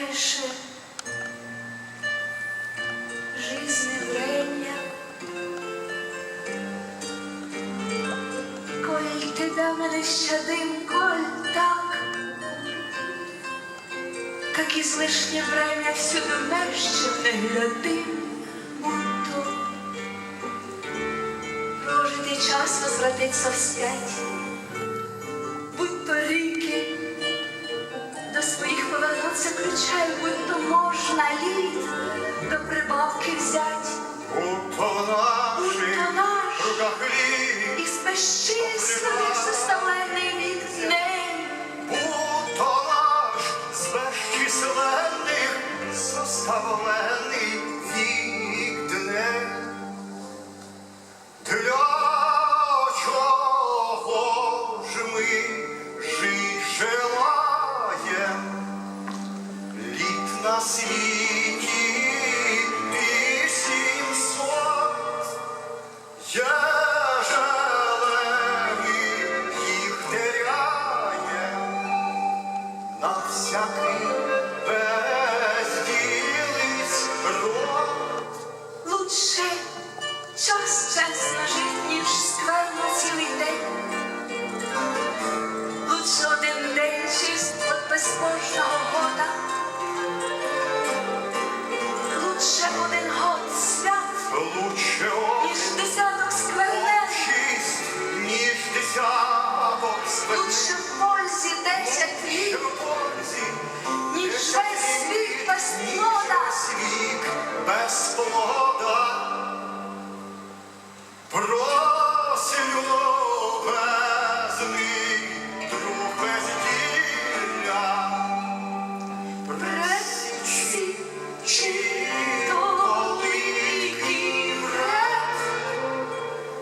Дальше жизни время, Коль ти до мене щадим, коль так, Как излишнее время всюду мерще не глядим, будто прожитий час возвратиться вспять, повернуться ключей, будь то можна літ до прибавки взять. Будто в наших Будто наш руках літ, із безчисленних составлений від дней. будто наш з безчисленних составлений вік дней. Для Лучше час чесно жить, ніж скверно цілий день